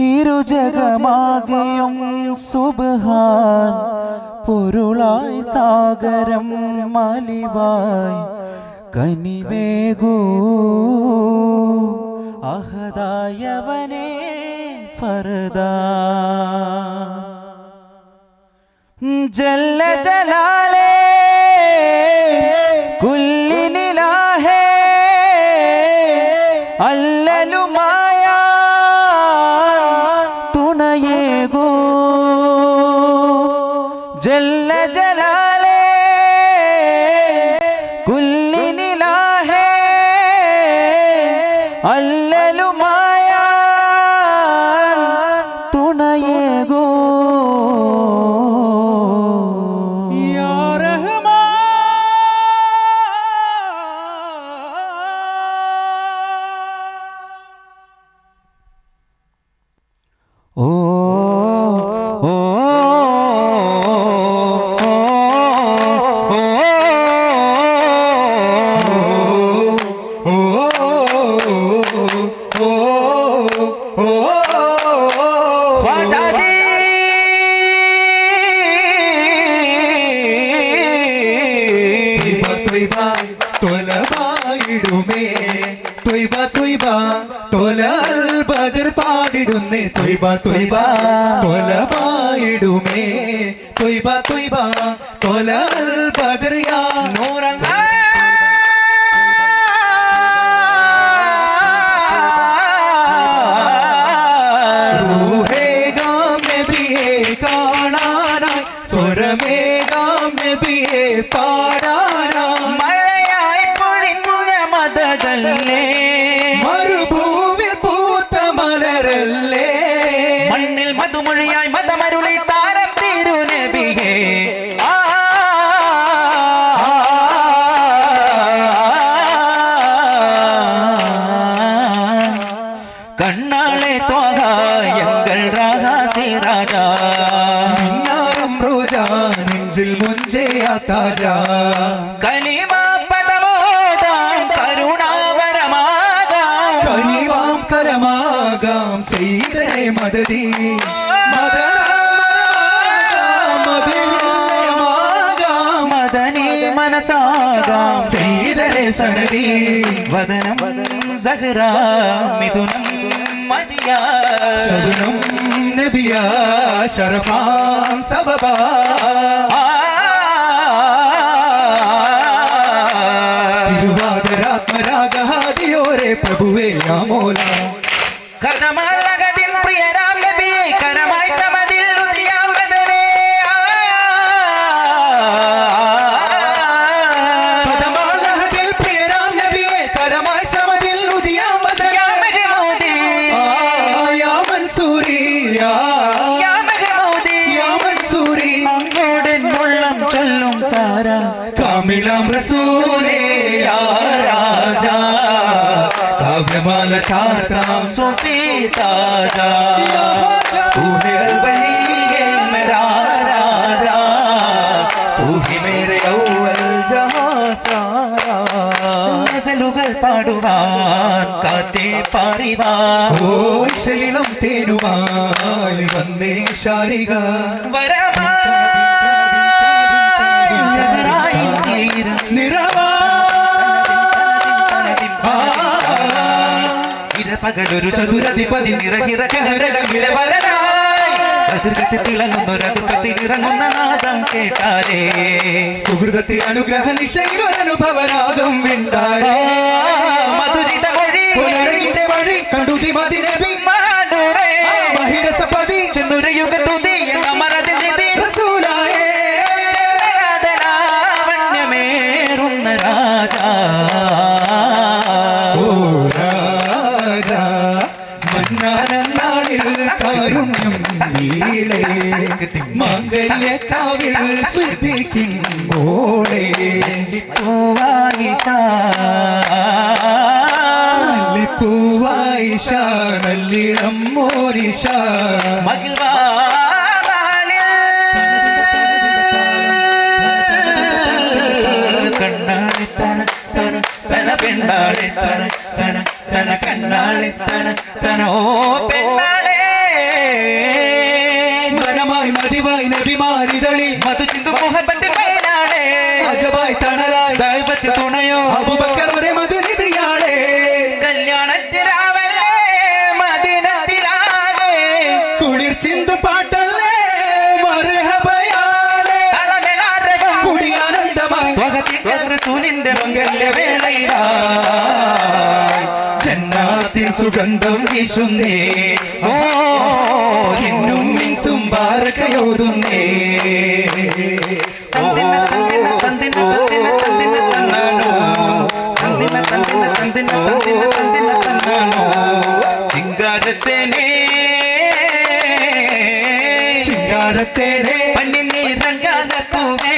ഇരുജഗമാകെയും സുബഹാൻ. പൊരുളായി സാഗരം മലിവായി. കനിവേകൂ. അഹദായവനെ ഫർദാ. ജല്ല ജലാലേ الله പാടിടുന്നേ തൊയ്ബ തൊയ്ബ തൊലബായിടുമേ തൊയ്ബ തൊയ്ബ തൊലൽ ബദർ നൂറങ്ങ പാടാനാ മഴയായി പൊഴിഞ്ഞ മതതല്ലേ? രാജാ മിന്നാരം റോജാ നെഞ്ചിൽ മുഞ്ചേയാ താജാ. കനിമ പദമോദാം കരുണാവരമാകാം. കനിവാം കരമാകാം സെയ്തനെ മദതി. സരതി വദനം സഹ്റ മിഥുനം ശബനം നബിയ ശരഫാം സബബാ തിരുവാതിരാത്മരാഗഹാദിയോരെ പ്രഭുവേ ആമോല കഥമല്ലകതിൻ താജാ യാ ഖ്വാജാ. तू है अलबनी है मेरा राजा तू ही मेरे अव्वल जहां सारा ഗസലുകൾ പാടുവാൻ കാറ്റേ പാറിവാൻ ഓ ശലിളം തേനുമായി വന്നേ ശാരിക വരമായി ഇരപകലൊരു ചതുരധിപതി നിറകിറകഹരകമിരവരനായി അതിർകത്തിൽ തിളങ്ങുന്നൊരതുക്കത്തിൽ ഇറങ്ങുന്ന നാദം കേട്ടാലേ. സുഹൃതത്തിൽ അനുഗ്രഹ നിശൈവനുഭവനാകും വിണ്ടാരേ മധുരിത പുനരകിന്റെ വഴി കണ്ടുതി മതിരബി പൂവായിഷ നല്ലിടം മോരിഷ മഹിൾവാ പെണ്ണാളെ തന തന തന കണ്ണാളെ തന തന ഓ പെണ്ണാളേ. ചിങ്കാരത്തേരെ പന്നിനീരങ്കാലപ്പൂവേ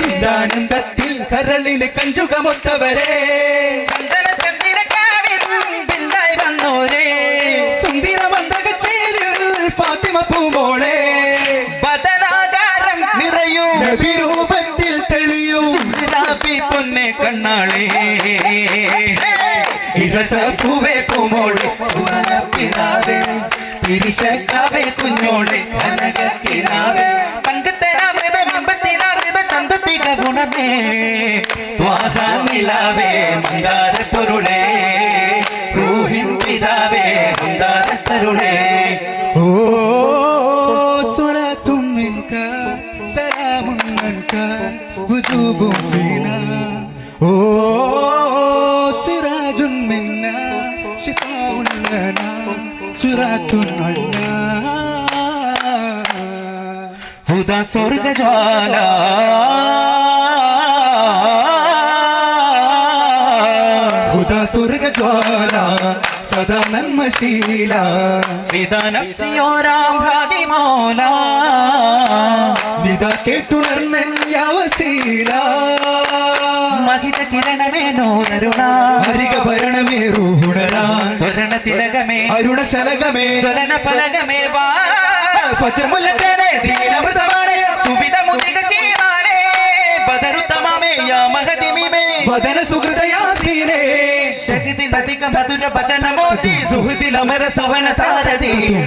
ചിന്താനന്ദത്തിൽ കരളിലെ കഞ്ചുകമൊത്തവരെ കണ്ണാളേ ഇരസപ്പൂവേ പൂമോളെ സുവർണപ്പിതാവേ തിരിശക്കാവേ കുഞ്ഞോളെ കനകക്കിനാവേ തങ്കത്തേനാമൃത ബിംബത്തിനാമൃത ചന്തത്തിക ഗുണമേ. ത്വാഹാനിലാവേ മന്ദാര പൊരുളേ റൂഹിൻ പിതാവേ മന്ദാര തരുളേ സുറാത്തുൻ അന്നാ ഹുദ സ്വർഗജ്വാല. ഹുദ സ്വർഗജ്വാല സദാ നന്മശീല. ഫിദാ നഫ്സിയോരാം ഭാതി മൗല നിത കേട്ടുണർന്നവസ്ഥീല മഹിത കിരണമേ നൂരരുണ ഹരിക ഭരണമേ സ്വരണ തിലകമേ അരുണ ശലകമേ. ജ്വലന ഫലകമേ വാ. ഫജർമുല്ലത്തേനെ ദീനമൃതമാണ് സുവിധ മുതിക ചീവാനേ ബദരുത്തമമേ യാ മഹതിമിമേ വദന സുഹൃതയാസീനേ. ശക്തി സതിക മധുര ഭജന മോദി സുഹൃതിലമര സവന സാരഥി ഗുരുവേ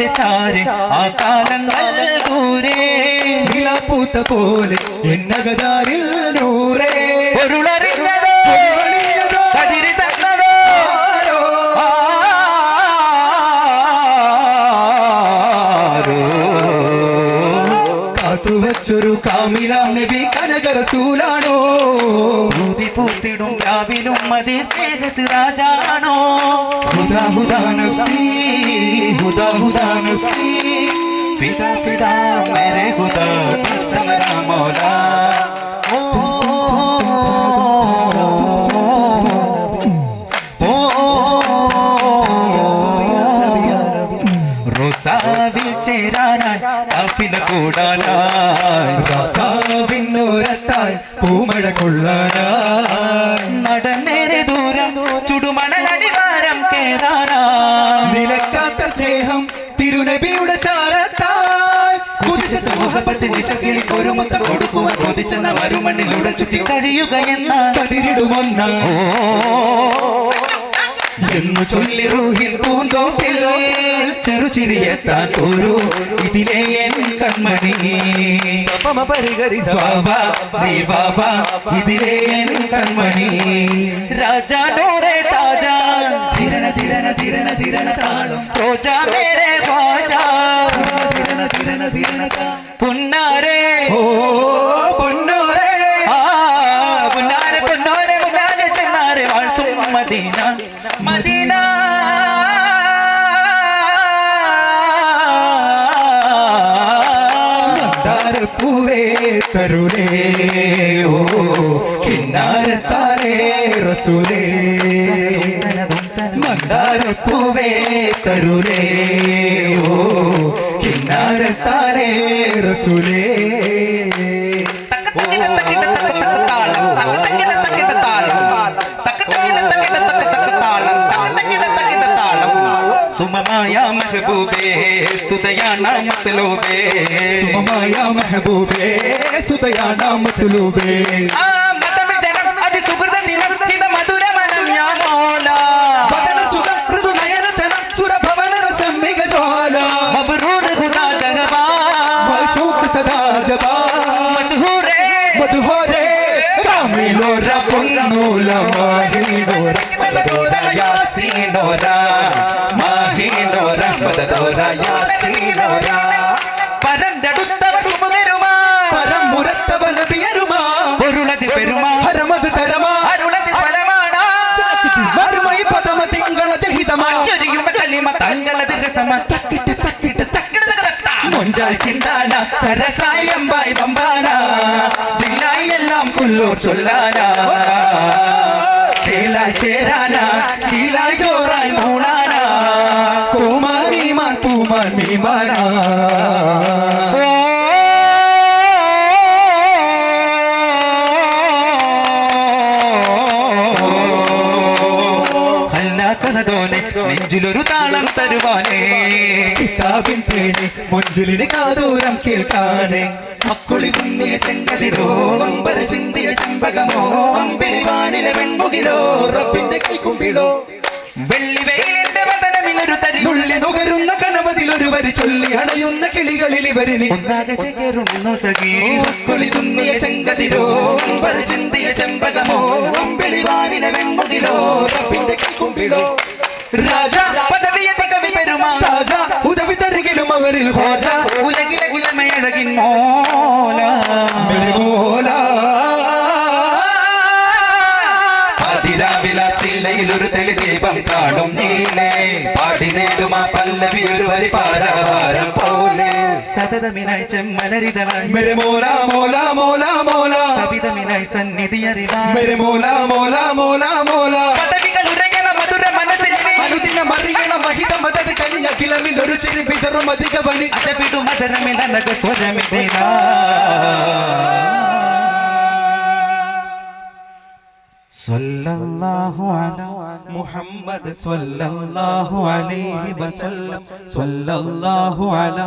വിദാഹിന്റെ ചാര് ആ കാലങ്ങൾ ദൂരെ. പോലെ എന്നകതാരിൽ നൂറേ കാമിലാം നബി കനക റസൂലാണോ ൂതി പൂത്തിടും രാവിലും മതി സ്നേഹ സിറാജാണോ ഹുദാ ഹുദാ നഫ്സി ഹുദാ ഹുദാ നഫ്സി ഫിദാ ഫിദാ മേരെ ഖുദാ ദിൽ സമരാ മൗലാ ഓ കൂടാനായ്. പൂമഴ കൊള്ളാനായി. നടന്നേരെ ദൂരം ചുടുമണലടിവാരം കേറാനാ നിലക്കാത്ത സ്നേഹം തിരുനബിയുടെ ചാരത്തായി. കുതിച്ചെത്ത മുഹബത്തിന്റെ ശക്കിളി ഒരു മുത്തം കൊടുക്കുവാൻ കൊതിച്ചെന്ന മരുമണ്ണിലൂടെ ചുറ്റി കഴിയുകയെന്ന കതിരിടുമൊന്ന. എന്ന് ചൊല്ലി റൂഹിൽ പൂന്തോപ്പിൽ ചെറുചിരിയെത്താൻ ഒരു ഇതിലെ എൻ കൺമണി സപമ പരിഹരി വാവാ, നീ വാവാ, ഇതിലെ എൻ കൺമണി രാജാ ഡോരെ താജാ തിരന തിരന തിരന തിരന താളം റോജാ മേരെ വാജാ തിരന തിരന തിരന താ റസൂലേ മന്ദാരപ്പൂവേ തരുലേ ഓ കിന്നാരത്താരേ റസൂലേ. സുമമായ മെഹബൂബേ സുതയാണ മത്ലൂബേ. സുമമായ മെഹബൂബേ സുതയാണ മത്തുലൂബേ ആ लो माहिनोरा मददोरा यासीनोरा माहिनोरा मददोरा यासीनोरा பரந்தெடுத்தவர் குமுதருமா பரம்புரத்தவன பெயருமா பொருளது பெருமா பரமது தரமா அருளது பரமானா வறுமை பதம திங்களது ஹிதமா சரியும் கலிம தங்களது ரசமா தக்கிட்டு தக்கிட்டு தக்கிட்டு தக்கிட்டு மொஞ்சால் சிந்தானா சரசாயம் பாய் பம்பானா எல்லாம் புல்லூர் சொல்லானா சேலா சேரானா തേടി മുഞ്ചിലിന് കാതൂരം കേൾക്കാനെ മക്കുളി കുഞ്ഞിയ ചെങ്കതിരോ അമ്പര ചിന്തിയ ചെമ്പകമോ? അമ്പിളിവാനിലെ വെൺമുകിലോ? റബ്ബിന്റെ കൈക്കുമ്പിളോ? വെള്ളി വെയിലിന്റെ വതനമിലൊരു തരി നുള്ളി നുകരുന്ന കണവതിലൊരു വരി ചൊല്ലി അണയുന്ന കിളികളിൽ ഇവരിനി ഒന്നാകെ ചേരുന്നു സഖി. മക്കുളി കുന്നിയ ചെങ്കതിരോ അമ്പര ചിന്തിയ ചെമ്പകമോ? അമ്പിളിവാനിലെ വെൺമുകിലോ? റബ്ബിന്റെ കൈക്കുമ്പിളോ? രാജ അവരിൽ ഹോജ ഉലകിലെ ഇളമയഴകിൻ മോല. മെരുമോല അതിരാവിലാച്ചില്ലയിൽ ഒരു തെളി ദീപം കാണും നീലേ. പാടി നേടുമാ പല്ലവി ഒരു വരി പാരാവാരം പോലെ. സതതമിനായി ചെമ്മലരിതളായി. മെരെ മോല മോല മോല മോല. സവിതമിനായി സന്നിധി അറിവാ മെരെ മോല മോല മോല മോല. അനുദിന മറിയണ. മഹിത മതത് കനി അഖിലമിതൊരു ചിരി പിതറും അധിക ബലി അജപിടു മധുരമിതനക സ്വരമിതിനാ. സല്ലല്ലാഹു അലാ മുഹമ്മദ് സല്ലല്ലാഹു അലൈഹി വസല്ലം. സല്ലല്ലാഹു അലാ